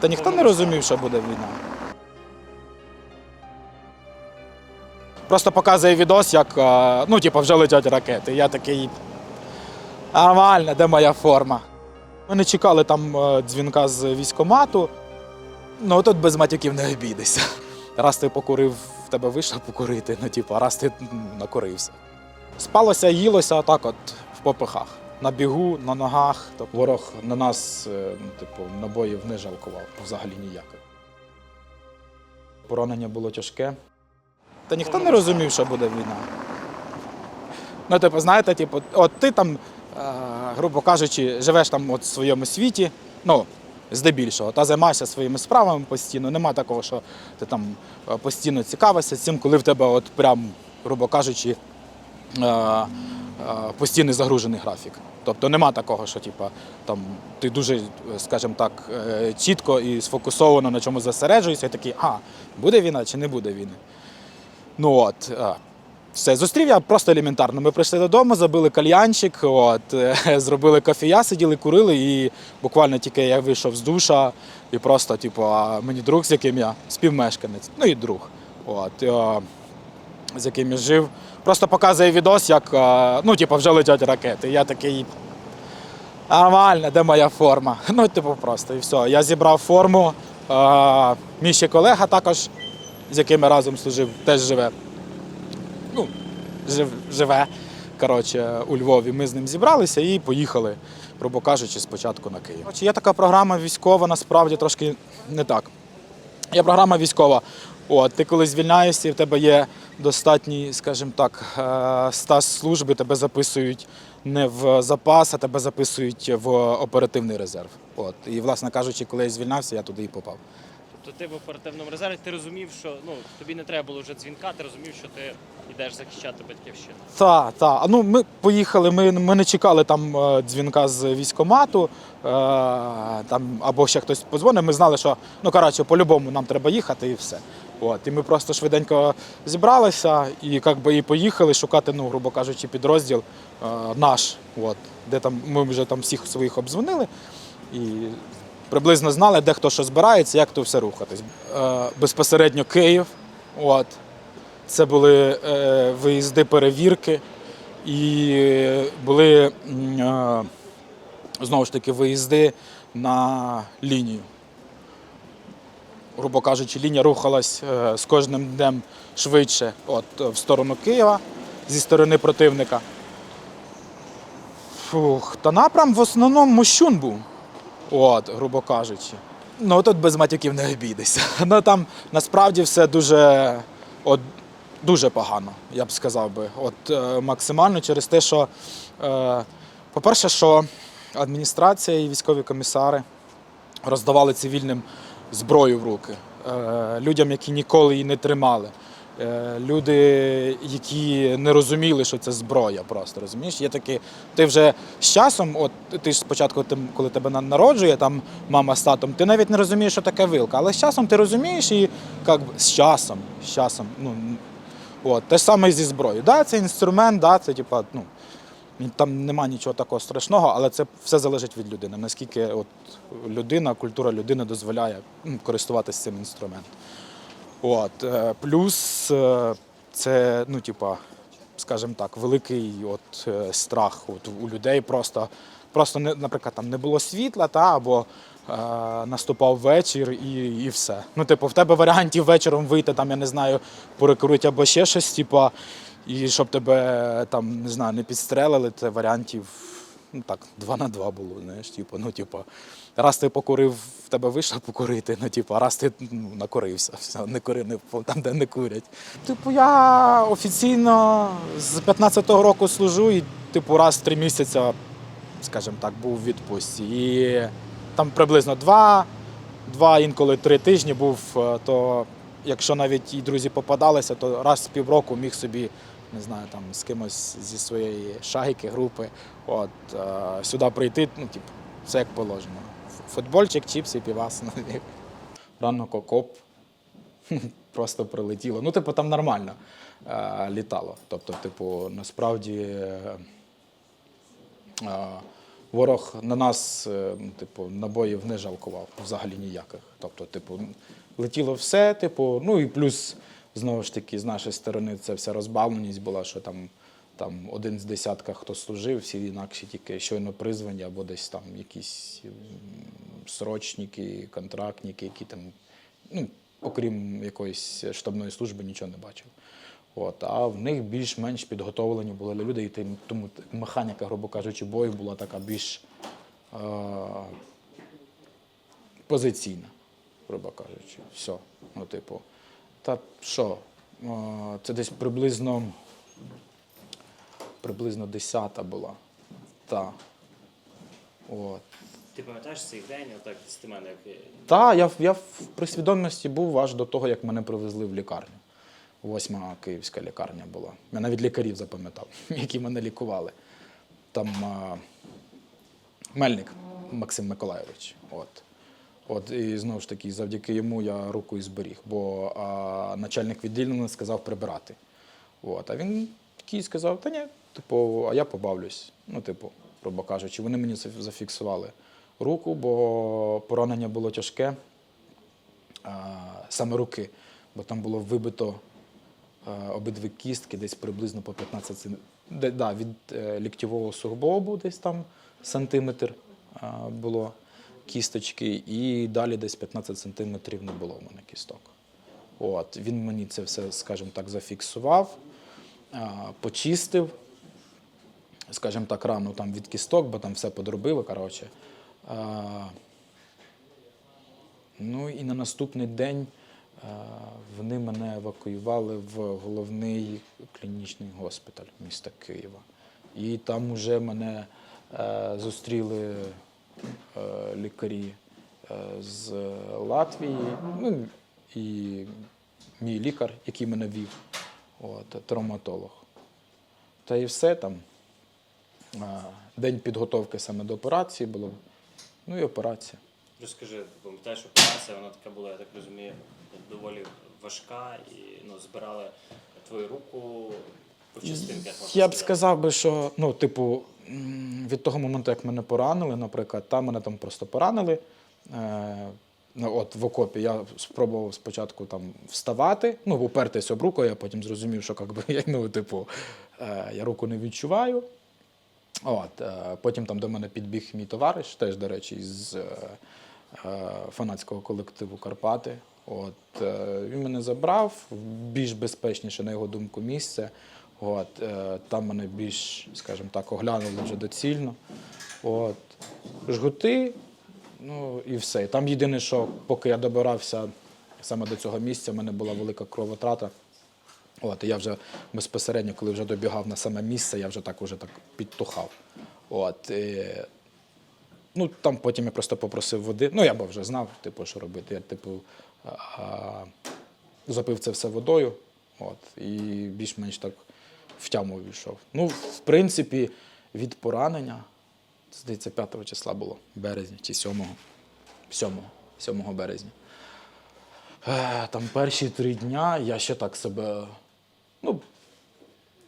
Та ніхто не розумів, що буде війна. Просто показує відос, як е, ну, типу, вже летять ракети. Я такий. Нормально, де моя форма? Ми не чекали там е, дзвінка з військомату. Ну тут без матюків не обійдешся. Раз ти покурив, в тебе вийшло покурити, ну типу, раз ти накурився. Спалося, їлося отак от в попихах. На бігу, на ногах. Тобто ворог на нас, е, ну, типу, набоїв не жалкував взагалі ніяких. Поранення було тяжке. Та ніхто не розумів, що буде війна. Ну, типу, знаєте, типу, от ти там, е, грубо кажучи, живеш там от в своєму світі, ну, здебільшого, та займаєшся своїми справами постійно. Нема такого, що ти там е, постійно цікавишся цим, коли в тебе, от прям, грубо кажучи, постійний загружений графік. Тобто нема такого, що типу, там, ти дуже, е, скажімо так, е, чітко і сфокусовано на чому зосереджуєшся, і такий, а, буде війна чи не буде війни. Ну от. е, Все, зустрів я просто елементарно. Ми прийшли додому, забили кальянчик, от, е, зробили кофія, сиділи, курили, і буквально тільки я вийшов з душа, і просто, типу, мені друг, з яким я співмешканець, ну і друг, от, е, з яким я жив. Просто показує відос, як е, ну, типу, вже летять ракети. Я такий. Нормально, де моя форма? Ну, типу, просто і все. Я зібрав форму. Е, мій ще колега також, з яким я разом служив, теж живе. Ну, жив, живе. Коротше, у Львові ми з ним зібралися і поїхали, грубо кажучи, спочатку на Київ. Коротше, Є така програма військова, насправді трошки не так. Є програма військова. От, ти коли звільняєшся, і в тебе є достатній, скажімо так, е, стаж служби, тебе записують не в запас, а тебе записують в оперативний резерв. От. І, власне кажучи, коли я звільнявся, я туди і попав. Тобто ти в оперативному резерві, ти розумів, що ну тобі не треба було вже дзвінка, ти розумів, що ти йдеш захищати батьківщину. Так, так. Ну, ми поїхали, ми, ми не чекали там е, дзвінка з військомату, е, там, або ще хтось подзвонив. Ми знали, що ну, коротше, по-любому нам треба їхати і все. От, і ми просто швиденько зібралися і, би, і поїхали шукати, ну, грубо кажучи, підрозділ е, наш, от, де там ми вже там всіх своїх обдзвонили. І приблизно знали, де хто що збирається, як то все рухатись. Е, безпосередньо Київ. От, це були е, виїзди перевірки і були е, знову ж таки виїзди на лінію. Грубо кажучи, лінія рухалась е, з кожним днем швидше от, е, в сторону Києва зі сторони противника. Фух, та напрям в основному мощун був, от, грубо кажучи. Ну тут без матюків не обійдешся. Ну там насправді все дуже, от, дуже погано, я б сказав би. От е, максимально через те, що, е, по-перше, що адміністрація і військові комісари роздавали цивільним зброю в руки, е, людям, які ніколи її не тримали. Е, Люди, які не розуміли, що це зброя, просто розумієш. Є такі, ти вже з часом, от ти ж спочатку, коли тебе народжує, там мама з татом, ти навіть не розумієш, що таке вилка. Але з часом ти розумієш і як з часом, з часом, ну от, те ж саме зі зброєю. Да, це інструмент, да, це типа, ну, там нема нічого такого страшного, але це все залежить від людини. Наскільки от людина, культура людини дозволяє користуватися цим інструментом. От, е, плюс е, це, ну, типа, скажімо так, великий от, е, страх от, у людей просто, просто наприклад, там не було світла, та, або е, наступав вечір і, і все. Ну, типу, в тебе варіантів вечором вийти, там, я не знаю, порекрути або ще щось, типа, і щоб тебе там, не знаю, не підстрелили, це варіантів ну так, два на два було, знаєш, типу, ну, типу, раз ти покурив, в тебе вийшло покурити, ну, типу, раз ти ну, накурився, все, не кури, не, там, де не курять. Типу, я офіційно з 15-го року служу і, типу, раз в три місяці, скажімо так, був у відпустці. І там приблизно два, два інколи три тижні був, е, то якщо навіть і друзі попадалися, то раз в півроку міг собі, не знаю, там з кимось зі своєї шайки, групи, от, е, сюди прийти, ну, типу, все як положено. Футбольчик, чіпси, півас. ну, Рано кокоп. Просто прилетіло. Ну, типу, там нормально е, літало. Тобто, типу, насправді. Е, е, ворог на нас, е, ну, типу, набоїв не жалкував взагалі ніяких. Тобто, типу, летіло все, типу, ну і плюс, знову ж таки, з нашої сторони це вся розбавленість була, що там, там один з десятка, хто служив, всі інакші тільки щойно призвані, або десь там якісь срочники, контрактники, які там, ну, окрім якоїсь штабної служби, нічого не бачив. От, а в них більш-менш підготовлені були люди, і тим- тому механіка, грубо кажучи, бою була така більш е- позиційна, грубо кажучи. Все. Ну, типу, та що? Е, це десь приблизно, приблизно десята була. Та. От. Ти пам'ятаєш цей день, отак з мене як Та, я, в- я в присвідомості був аж до того, як мене привезли в лікарню. Восьма київська лікарня була. Я навіть лікарів запам'ятав, які мене лікували. Там а, Мельник Максим Миколайович. От. От, і знову ж таки, завдяки йому я руку і зберіг, бо а, начальник відділення сказав прибирати. От, а він такий сказав: та ні, типу, а я побавлюсь. Ну, типу, грубо кажучи, вони мені зафіксували руку, бо поранення було тяжке, а, саме руки, бо там було вибито е, обидві кістки десь приблизно по 15 см. Да, від е, ліктєвого суглобу десь там сантиметр е, було кісточки, і далі десь 15 сантиметрів не було в мене кісток. От, він мені це все, скажімо так, зафіксував, почистив, скажімо так, рану там від кісток, бо там все подробили. Коротше. Ну і на наступний день вони мене евакуювали в головний клінічний госпіталь міста Києва. І там вже мене е, зустріли лікарі е, з Латвії, ну і мій лікар, який мене вів, от, травматолог. Та і все там. Е, День підготовки саме до операції було. Ну і операція. Розкажи, пам'ятаєш, операція, вона така була, я так розумію, доволі важка і ну, збирали твою руку по частинках. Я б сказав би, що ну, типу, від того моменту, як мене поранили, наприклад, там мене там просто поранили. Е, от в окопі я спробував спочатку там вставати, ну, упертись об руку, я потім зрозумів, що як би, я, ну, типу, е, я руку не відчуваю. От, е, потім там до мене підбіг мій товариш, теж, до речі, е, фанатського колективу Карпати. От, він мене забрав в більш безпечніше, на його думку, місце. От, е, там мене більш, скажімо так, оглянули вже доцільно. От, жгути, ну і все. Там єдине, що поки я добирався саме до цього місця, в мене була велика кровотрата. От, і я вже безпосередньо, коли вже добігав на саме місце, я вже так уже так підтухав. От, і, ну, там потім я просто попросив води. Ну, я б вже знав, типу, що робити. Я, типу, а, запив це все водою, от, і більш-менш так в тяму війшов. Ну, в принципі, від поранення, здається, 5 числа було, березня чи 7, 7, 7 березня. Е, Там перші три дня я ще так себе, ну,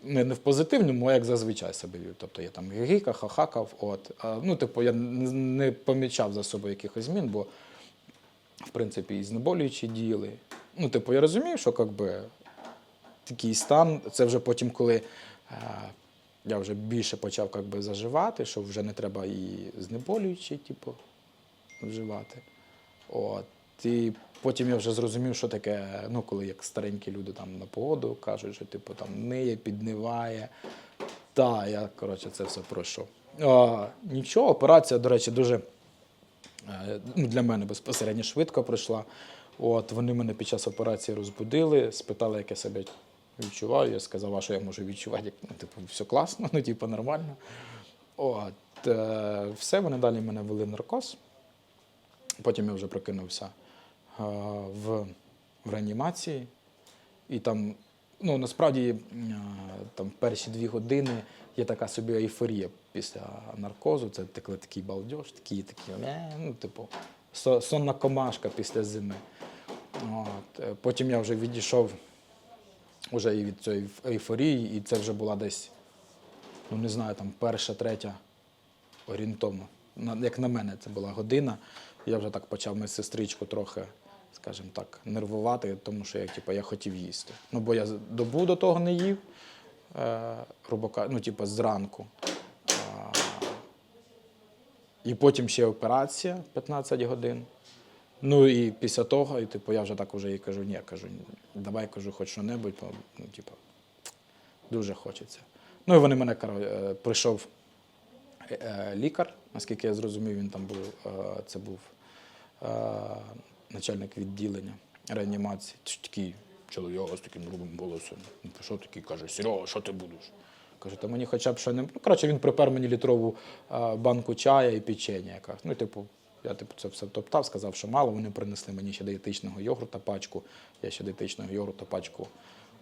не, не в позитивному, а як зазвичай себе вів. Тобто я там гікав, хахакав. От. Ну, типу, я не, помічав за собою якихось змін, бо, в принципі, і знеболюючі діяли. Ну, типу, я розумів, що как би, такий стан, це вже потім, коли е, я вже більше почав как би, заживати, що вже не треба і знеболюючі, типу, вживати. От. І потім я вже зрозумів, що таке, ну, коли як старенькі люди там на погоду кажуть, що типу там ниє, підниває. Та, я, коротше, це все пройшов. А, нічого, операція, до речі, дуже е, ну, для мене безпосередньо швидко пройшла. От, вони мене під час операції розбудили, спитали, як я себе відчуваю. Я сказав, а що я можу відчувати, ну, типу, все класно, ну, типу, нормально. От, е, все, вони далі мене вели наркоз. Потім я вже прокинувся е, в, в реанімації. І там, ну насправді, е, там перші дві години є така собі ейфорія після наркозу. Це такий, такий балдеж, такий, такий, е, ну, типу, сонна комашка після зими. От. е, Потім я вже відійшов вже і від цієї ейфорії, і це вже була десь, ну не знаю, там перша, третя орієнтовно. Як на мене, це була година. Я вже так почав медсестричку трохи, скажімо так, нервувати, тому що я, типу, я хотів їсти. Ну, бо я добу до того не їв, е, грубо ну, типу, зранку. І потім ще операція 15 годин. Ну і після того, і, типу, я вже так вже їй кажу, ні, кажу, давай кажу, хоч що-небудь, бо, ну, типу, дуже хочеться. Ну і вони мене е, прийшов е, е, лікар, наскільки я зрозумів, він там був, це був начальник відділення реанімації. Такий чоловік з таким грубим голосом. Він прийшов такий, каже, Серега, що ти будеш? Кажу, та мені хоча б що не. Ну, коротше, він припер мені літрову банку чая і печення. Ну, типу, я типу, це все топтав, сказав, що мало. Вони принесли мені ще диетичного йогурта пачку. Я ще диетичного йогурта пачку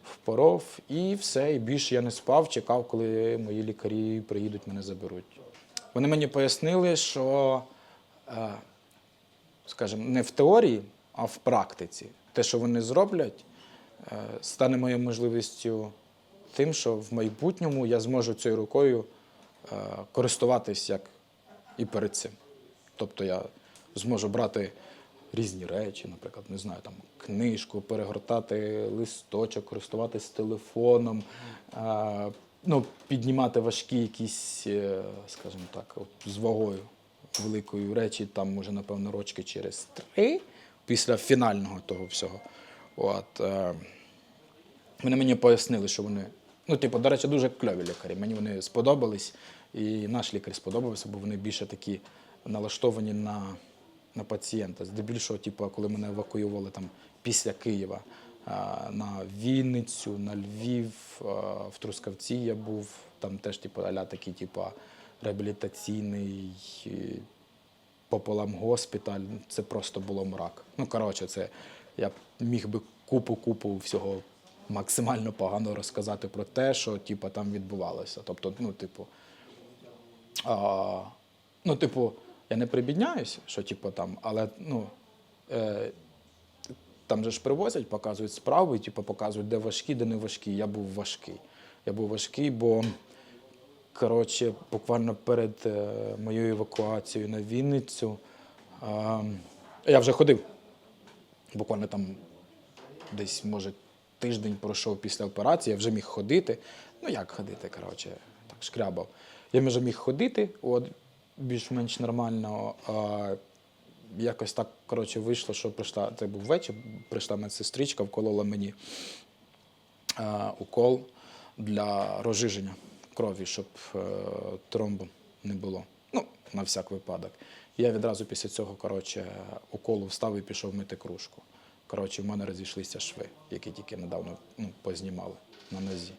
впоров, і все. І більше я не спав, чекав, коли мої лікарі приїдуть, мене заберуть. Вони мені пояснили, що, е, скажімо, не в теорії, а в практиці. Те, що вони зроблять, е, стане моєю можливістю тим, що в майбутньому я зможу цією рукою е, користуватись як і перед цим. Тобто я зможу брати різні речі, наприклад, не знаю, там книжку, перегортати листочок, користуватись телефоном, е, ну, піднімати важкі якісь, е, скажімо так, от, з вагою великої речі, там може, напевно, рочки через три після фінального того всього. От, е, вони мені пояснили, що вони. Ну, типу, до речі, дуже кльові лікарі. Мені вони сподобались, і наш лікар сподобався, бо вони більше такі налаштовані на, на пацієнта. Здебільшого, типу, коли мене евакуювали там після Києва на Вінницю, на Львів, в Трускавці я був, там теж, типу, аля такий, типу, реабілітаційний. е, пополам госпіталь, це просто було мрак. Ну, коротше, це я міг би купу-купу всього максимально погано розказати про те, що типу, там відбувалося. Тобто, ну, типу, а, ну, типу, я не прибідняюся, що типу, там, але ну, е, там же ж привозять, показують справи, типу, показують, де важкі, де не важкі. Я був важкий. Я був важкий, бо коротше, буквально перед е, моєю евакуацією на Вінницю е, я вже ходив. Буквально там десь, може, тиждень пройшов після операції, я вже міг ходити. Ну, як ходити, коротше, так шкрябав. Я вже міг ходити, от, більш-менш нормально. А, якось так, коротше, вийшло, що прийшла, це був вечір, прийшла медсестричка, вколола мені е, укол для розжиження крові, щоб е, тромбу не було. Ну, на всяк випадок. Я відразу після цього коротше, уколу встав і пішов мити кружку. Коротше, в мене розійшлися шви, які тільки недавно ну, познімали на нозі.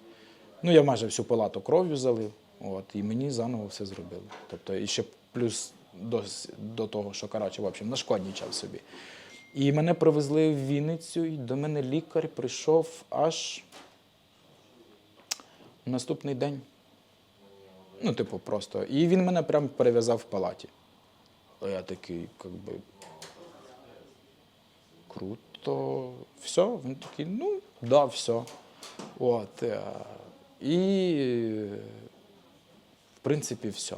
Ну, я майже всю палату кров'ю залив, от, і мені заново все зробили. Тобто, і ще плюс до, до того, що коротше, в общем, нашкоднічав собі. І мене привезли в Вінницю, і до мене лікар прийшов аж наступний день. Ну, типу, просто. І він мене прям перев'язав в палаті. А я такий, як би. Круто. Все. Він такий, ну, да, все. От. е, І, принципі, все.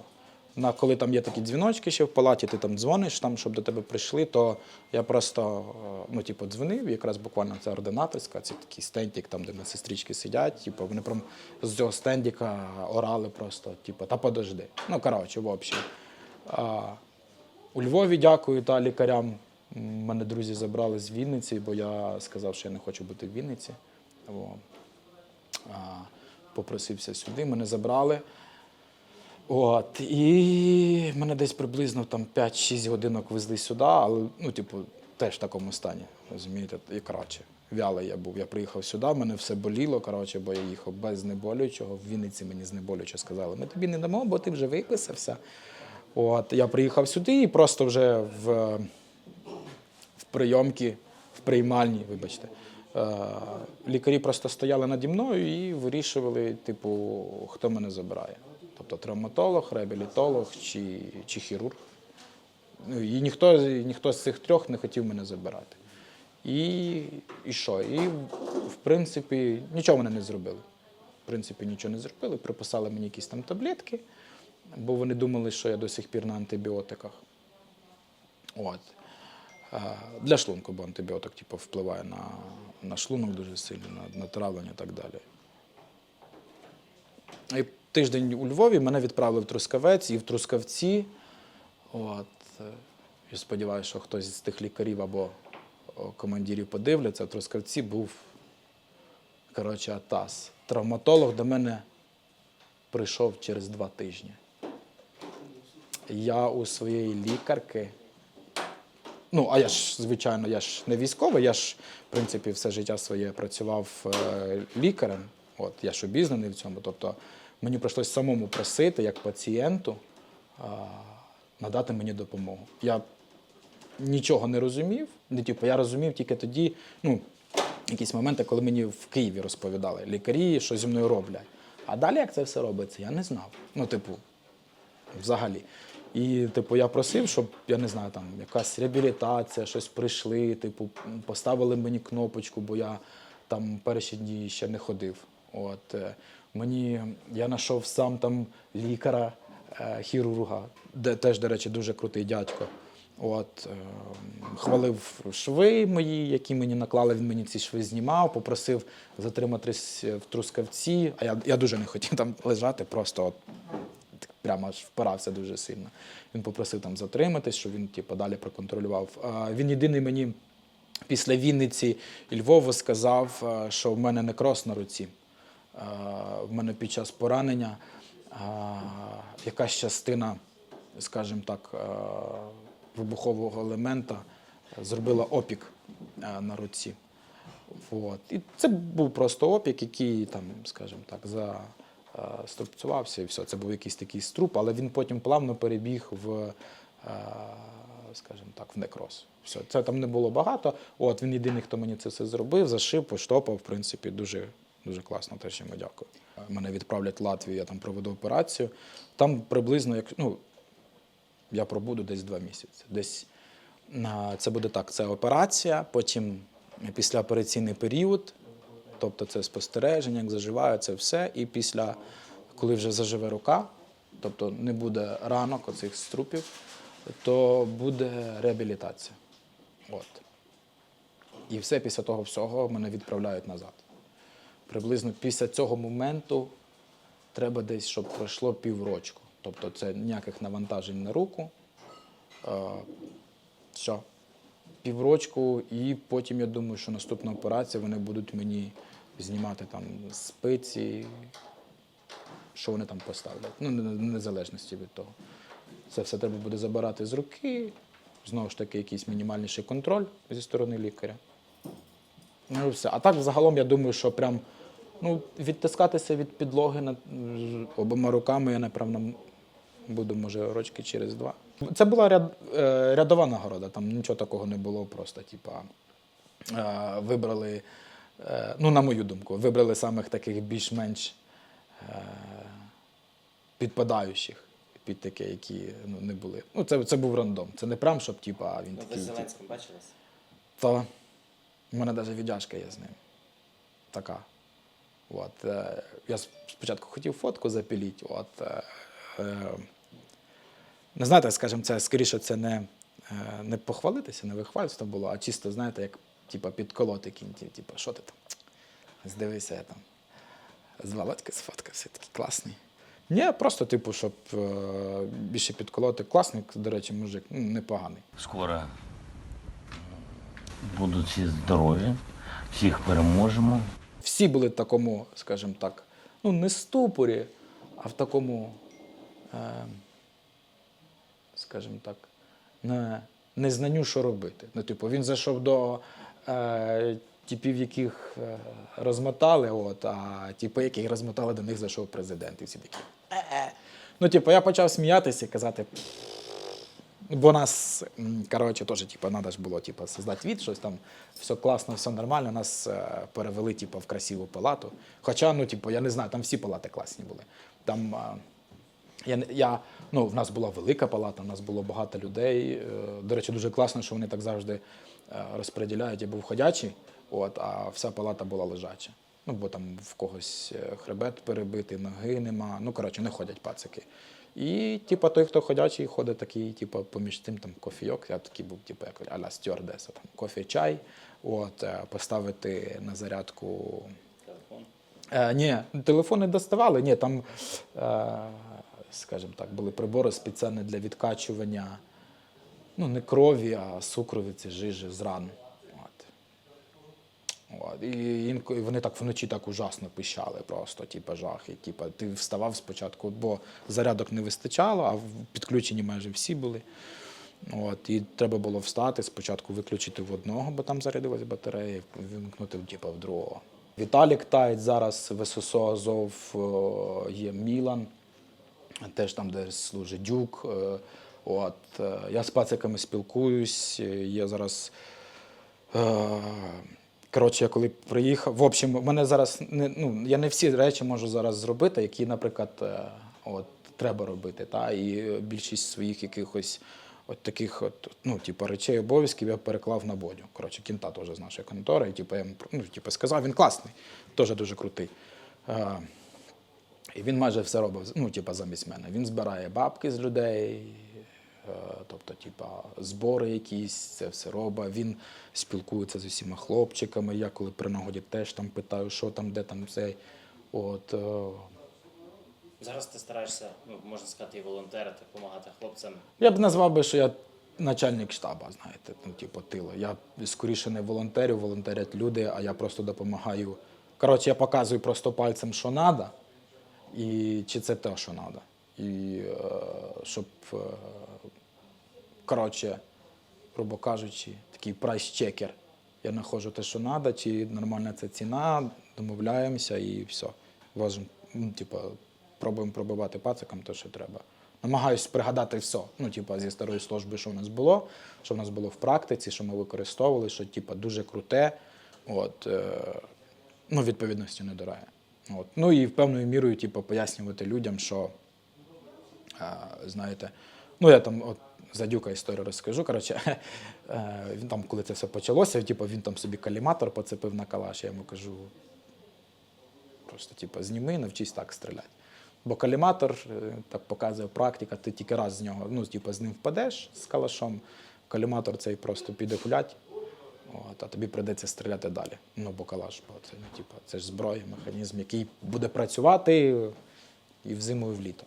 На, коли там є такі дзвіночки ще в палаті, ти там дзвониш, там, щоб до тебе прийшли, то я просто е, ну, типу, дзвонив, якраз буквально це ординаторська, це такий стендик, там, де сестрички сидять. Типу, вони прям з цього стендика орали просто, типу, та подожди. Ну, коротше, в. А, у Львові дякую та лікарям. Мене друзі забрали з Вінниці, бо я сказав, що я не хочу бути в Вінниці. О. А, попросився сюди, мене забрали. От, і мене десь приблизно там 5-6 годинок везли сюди, але ну, типу, теж в такому стані, розумієте, і коротше. Вялий я був. Я приїхав сюди, мене все боліло, коротше, бо я їхав без знеболюючого. В Вінниці мені знеболююче сказали, ми тобі не дамо, бо ти вже виписався. От, я приїхав сюди і просто вже в, в прийомці, в приймальні, вибачте. Е, лікарі просто стояли наді мною і вирішували, типу, хто мене забирає. Тобто травматолог, реабілітолог чи, чи хірург. Ну, і ніхто, ніхто з цих трьох не хотів мене забирати. І, і що? І, в принципі, нічого мене не зробили. В принципі, нічого не зробили. Приписали мені якісь там таблетки. бо вони думали, що я до сих пір на антибіотиках. От. Для шлунку, бо антибіотик типу, впливає на, на шлунок дуже сильно, на, на травлення і так далі. І тиждень у Львові мене відправили в Трускавець і в Трускавці. От, е, я сподіваюся, що хтось з тих лікарів або командирів подивляться. В Трускавці був коротше, АТАС. Травматолог до мене прийшов через два тижні. Я у своєї лікарки. Ну, а я ж, звичайно, я ж не військовий, я ж, в принципі, все життя своє працював е, лікарем. От, я ж обізнаний в цьому. Тобто мені прийшлось самому просити, як пацієнту, надати мені допомогу. Я нічого не розумів. Не, типу, я розумів тільки тоді, ну, якісь моменти, коли мені в Києві розповідали лікарі, що зі мною роблять. А далі як це все робиться, я не знав. Ну, типу, взагалі. І, типу, я просив, щоб, я не знаю, там якась реабілітація, щось прийшли, типу, поставили мені кнопочку, бо я там перші дні ще не ходив. От, е, мені, я знайшов сам там лікаря, е, хірурга, де теж, до речі, дуже крутий дядько. От, е, хвалив шви мої, які мені наклали, він мені ці шви знімав, попросив затриматись в трускавці. А я, я дуже не хотів там лежати, просто от, прямо аж впирався дуже сильно. Він попросив там затриматись, щоб він типу, далі проконтролював. А, він єдиний мені після Вінниці і Львова сказав, е, що в мене некроз на руці. В мене під час поранення якась частина, скажімо так, вибухового елемента зробила опік на руці. От. І це був просто опік, який там, скажімо так, заструпцювався і все. Це був якийсь такий струп, але він потім плавно перебіг в, скажімо так, в некроз. Все. Це там не було багато. От він єдиний, хто мені це все зробив, зашив, поштопав, в принципі, дуже, дуже класно, теж йому дякую. Мене відправлять в Латвію, я там проведу операцію. Там приблизно, як, ну, я пробуду десь два місяці. Десь це буде так: це операція, потім післяопераційний період, тобто це спостереження, як заживає, це все. І після, коли вже заживе рука, тобто не буде ранок оцих струпів, то буде реабілітація. От. І все після того всього мене відправляють назад. Приблизно після цього моменту треба десь, щоб пройшло піврочку. Тобто це ніяких навантажень на руку. Е, все. Піврочку, і потім я думаю, що наступна операція вони будуть мені знімати там спиці, що вони там поставлять. Ну, не- не- незалежності від того. Це все треба буде забирати з руки. Знову ж таки, якийсь мінімальніший контроль зі сторони лікаря. Ну і все. А так, взагалом, я думаю, що прям ну, відтискатися від підлоги на, обома руками я, напевно, буду, може, рочки через два. Це була ряд, е, рядова нагорода, там нічого такого не було, просто, типа, е, вибрали, е, ну, на мою думку, вибрали самих таких більш-менш підпадаючих під таке, які ну, не були. Ну, це, це був рандом. Це не прям, щоб типа, він Ну, ви такий. з Зеленським бачились? то в мене навіть віддяжка є з ним. Така. От, е, я спочатку хотів фотку запіліть. От, е, е, не знаєте, скажімо, це скоріше це не, е, не похвалитися, не вихвальство було, а чисто, знаєте, як типа, підколоти кінців. Типу, що ти там? Здивися, я там з Володьки сфоткався, такий класний. Ні, просто, типу, щоб більше підколоти. Класний, до речі, мужик, ну, непоганий. Скоро будуть всі здорові, всіх переможемо. Всі були в такому, скажімо так, ну не ступорі, а в такому, е, скажімо так, не, незнанню, що робити. Ну, типу, він зайшов до е, типів, яких е, розмотали, от, а типи, яких розмотали, до них зайшов президент. І всі такі. «Е-е». Ну, типу, я почав сміятися і казати. Бо нас, коротше, теж, типу, треба ж було типу, создати від, щось там, все класно, все нормально. Нас е, перевели типу, в красиву палату. Хоча, ну, типу, я не знаю, там всі палати класні були. Там, е, я, я, ну, в нас була велика палата, в нас було багато людей. Е, До речі, дуже класно, що вони так завжди розподіляють. Я був ходячий, от, а вся палата була лежача. Ну, бо там в когось хребет перебитий, ноги нема. Ну, коротше, не ходять пацики. І, типу, той, хто ходячий, ходить такий, типу, поміж тим там кофійок. Я такий був, типу, як аля стюардеса, там кофе, чай. От, е, поставити на зарядку. Телефон. Е, ні, телефон не доставали. Ні, там, е, скажімо так, були прибори спеціальні для відкачування ну, не крові, а сукровиці, жижі з ран. І вони так вночі так ужасно пищали, просто, типу, жах. І, типу, ти вставав спочатку, бо зарядок не вистачало, а підключені майже всі були. От, і треба було встати, спочатку виключити в одного, бо там зарядилась батарея, вимкнути типу, в другого. Віталік Тайт зараз в ССО Азов е, є Мілан, теж там, де служить Дюк. е, От, е, я з пациками спілкуюсь. Є зараз. Коротше, я коли приїхав, в общем, в мене зараз не ну я не всі речі можу зараз зробити, які, наприклад, е, от треба робити. Та і е, більшість своїх якихось от таких, от ну, типу, речей, обов'язків я переклав на бодю. Коротше, кінта теж з нашої контори. І типу, я ну, типу, сказав, він класний, теж дуже крутий. Е, і він майже все робив, ну, типа, замість мене. Він збирає бабки з людей, тобто, типа, збори якісь, це все робить. Він спілкується з усіма хлопчиками. Я коли при нагоді теж там питаю, що там, де там цей. От, е, Зараз ти стараєшся, ну, можна сказати, і волонтерити, допомагати хлопцям. я б назвав би, що я начальник штабу, знаєте, ну, типу, тила. Я скоріше не волонтерю, волонтерять люди, а я просто допомагаю. Коротше, я показую просто пальцем, що треба, і чи це те, що треба. І е, щоб, е, коротше, грубо кажучи, такий прайс-чекер. Я знаходжу те, що треба, чи нормальна ця ціна, домовляємося і все. Важимо, ну, типу, пробуємо пробивати пацикам те, що треба. Намагаюсь пригадати все. Ну, типу, зі старої служби, що в нас було, що в нас було в практиці, що ми використовували, що типу, дуже круте. От, е, ну, відповідності не дорає. От. Ну і певною мірою, типу, пояснювати людям, що Е, знаєте, ну я там от за Дюка історію розкажу. Коротше, е, він там, коли це все почалося, типу, він там собі каліматор поцепив на калаш. Я йому кажу, просто типу, зніми, навчись так стріляти. Бо каліматор, е, так показує практика, ти тільки раз з нього, ну, типу, з ним впадеш з калашом, каліматор цей просто піде гулять, от, а тобі прийдеться стріляти далі. Ну, бо калаш, бо це, ну, типу, це ж зброя, механізм, який буде працювати і взиму, і літо.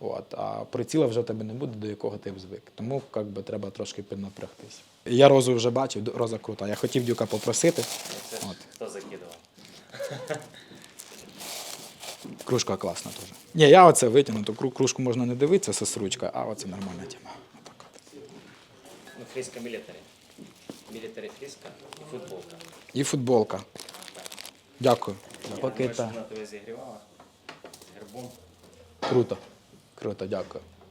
От, а приціла вже в тебе не буде, до якого ти б звик. Тому як би, треба трошки піднапрягтись. Я розу вже бачив, роза крута. Я хотів дюка попросити. Це От. хто закидував. Кружка класна теж. Ні, я оце витягну, то кружку можна не дивитися, сестручка, а оце нормальна тема. Отак от. Ну, фріска мілітарі. Мілітарі фріска і футболка. І футболка. Дякую. Я Поки думаю, що вона тебе зігрівала з гербом. Круто. Круто, дякую.